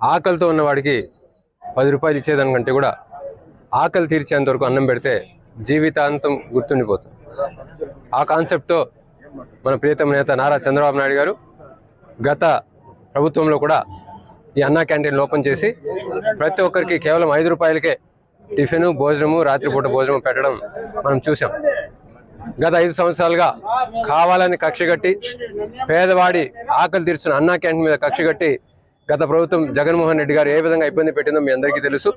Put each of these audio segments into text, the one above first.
ఆకలితో ఉన్నవాడికి పది రూపాయలు ఇచ్చేదానికంటే కూడా ఆకలి తీర్చేంత వరకు అన్నం పెడితే జీవితాంతం గుర్తుండిపోతుంది. ఆ కాన్సెప్ట్తో మన ప్రియతమ నేత నారా చంద్రబాబు నాయుడు గారు గత ప్రభుత్వంలో కూడా ఈ అన్నా క్యాంటీన్లు ఓపెన్ చేసి ప్రతి ఒక్కరికి కేవలం ఐదు రూపాయలకే టిఫిన్ భోజనము రాత్రిపూట భోజనం పెట్టడం మనం చూసాం గత ఐదు సంవత్సరాలుగా కావాలని కక్ష కట్టి పేదవాడి ఆకలి తీర్చిన అన్నా క్యాంటీన్ మీద కక్ష కట్టి గత ప్రభుత్వం జగన్మోహన్ రెడ్డి గారు ఏ విధంగా ఇబ్బంది పెట్టిందో మీ అందరికీ తెలుసు.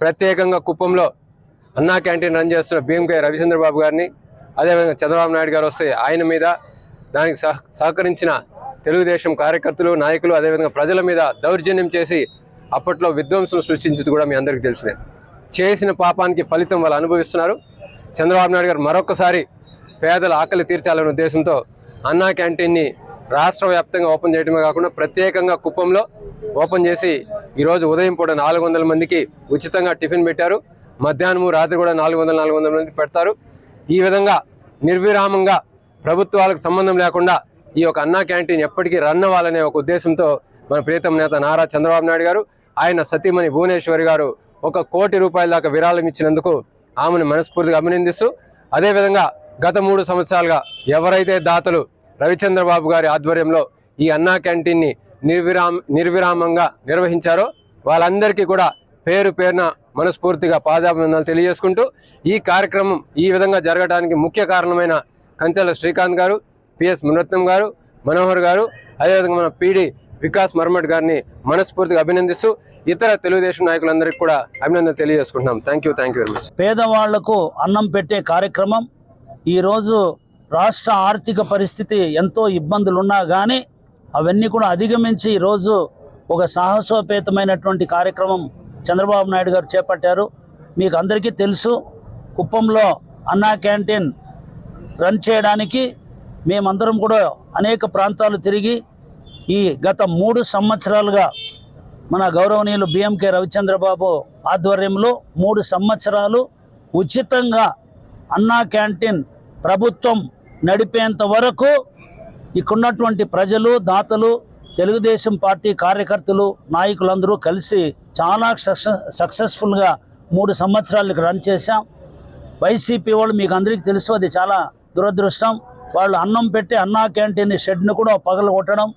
ప్రత్యేకంగా కుప్పంలో అన్నా క్యాంటీన్ రన్ చేస్తున్న భీమకే రవిచంద్రబాబు గారిని అదేవిధంగా చంద్రబాబు నాయుడు గారు వస్తే ఆయన మీద దానికి సహ సహకరించిన తెలుగుదేశం కార్యకర్తలు నాయకులు అదేవిధంగా ప్రజల మీద దౌర్జన్యం చేసి అప్పట్లో విధ్వంసం సృష్టించింది కూడా మీ అందరికీ తెలిసినే చేసిన పాపానికి ఫలితం వాళ్ళు అనుభవిస్తున్నారు. చంద్రబాబు నాయుడు గారు మరొకసారి పేదల ఆకలి తీర్చాలనే ఉద్దేశంతో అన్నా క్యాంటీన్ని రాష్ట్ర వ్యాప్తంగా ఓపెన్ చేయడమే కాకుండా ప్రత్యేకంగా కుప్పంలో ఓపెన్ చేసి ఈరోజు ఉదయం పూట నాలుగు వందల మందికి ఉచితంగా టిఫిన్ పెట్టారు. మధ్యాహ్నము రాత్రి కూడా నాలుగు వందల నాలుగు వందల మంది పెడతారు. ఈ విధంగా నిర్విరామంగా ప్రభుత్వాలకు సంబంధం లేకుండా ఈ యొక్క అన్నా క్యాంటీన్ ఎప్పటికీ రన్ అవ్వాలనే ఒక ఉద్దేశంతో మన ప్రీతం నేత నారా చంద్రబాబు నాయుడు గారు ఆయన సతీమణి భువనేశ్వరి గారు ఒక కోటి రూపాయల దాకా విరాళం ఇచ్చినందుకు ఆమెను మనస్ఫూర్తిగా అభినందిస్తూ అదేవిధంగా గత మూడు సంవత్సరాలుగా ఎవరైతే దాతలు రవిచంద్రబాబు గారి ఆధ్వర్యంలో ఈ అన్నా క్యాంటీన్ని నిర్విరామ నిర్విరామంగా నిర్వహించారో వాళ్ళందరికీ కూడా పేరు పేరున మనస్ఫూర్తిగా పాదాభివందనాలు తెలియజేసుకుంటూ ఈ కార్యక్రమం ఈ విధంగా జరగడానికి ముఖ్య కారణమైన కంచెల శ్రీకాంత్ గారు పిఎస్ మునరత్నం గారు మనోహర్ గారు అదేవిధంగా మన పీడి వికాస్ మర్మట్ గారిని మనస్ఫూర్తిగా అభినందిస్తూ ఇతర తెలుగుదేశం నాయకులందరికీ కూడా అభినందనలు తెలియజేసుకుంటున్నాం. Thank you thank you very much పేదవాళ్ళకు అన్నం పెట్టే కార్యక్రమం. ఈరోజు రాష్ట్ర ఆర్థిక పరిస్థితి ఎంతో ఇబ్బందులున్నా కానీ అవన్నీ కూడా అధిగమించి ఈరోజు ఒక సాహసోపేతమైనటువంటి కార్యక్రమం చంద్రబాబు నాయుడు గారు చేపట్టారు. మీకు అందరికీ తెలుసు కుప్పంలో అన్నా క్యాంటీన్ రన్ చేయడానికి మేమందరం కూడా అనేక ప్రాంతాలు తిరిగి ఈ గత మూడు సంవత్సరాలుగా మన గౌరవనీయులు బిఎంకే రవిచంద్రబాబు ఆధ్వర్యంలో మూడు సంవత్సరాలు ఉచితంగా అన్నా క్యాంటీన్ ప్రభుత్వం నడిపేంత వరకు ఇక్కడున్నటువంటి ప్రజలు దాతలు తెలుగుదేశం పార్టీ కార్యకర్తలు నాయకులందరూ కలిసి చాలా సక్సెస్ఫుల్గా మూడు సంవత్సరాలకు రన్ చేశాం. వైసీపీ వాళ్ళు మీకు అందరికీ తెలుసు అది చాలా దురదృష్టం. వాళ్ళు అన్నం పెట్టి అన్నా క్యాంటీన్ షెడ్ను కూడా పగలగొట్టడం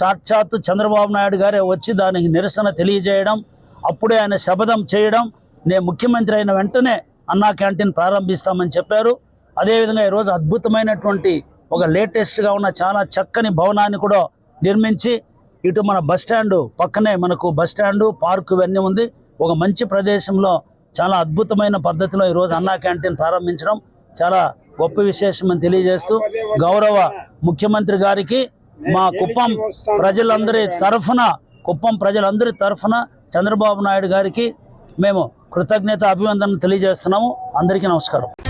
సాక్షాత్తు చంద్రబాబు నాయుడు గారే వచ్చి దానికి నిరసన తెలియజేయడం. అప్పుడే ఆయన శపథం చేయడం. నేను ముఖ్యమంత్రి అయిన వెంటనే అన్నా క్యాంటీన్ ప్రారంభిస్తామని చెప్పారు. అదేవిధంగా ఈరోజు అద్భుతమైనటువంటి ఒక లేటెస్ట్గా ఉన్న చాలా చక్కని భవనాన్ని కూడా నిర్మించి ఇటు మన బస్ స్టాండు పక్కనే మనకు బస్ స్టాండు పార్కు ఇవన్నీ ఉంది. ఒక మంచి ప్రదేశంలో చాలా అద్భుతమైన పద్ధతిలో ఈరోజు అన్నా క్యాంటీన్ ప్రారంభించడం చాలా గొప్ప విశేషం అని తెలియజేస్తూ గౌరవ ముఖ్యమంత్రి గారికి మా కుప్పం ప్రజలందరి తరఫున కుప్పం ప్రజలందరి తరఫున చంద్రబాబు నాయుడు గారికి మేము కృతజ్ఞత అభివందన తెలియజేస్తున్నాము. అందరికీ నమస్కారం.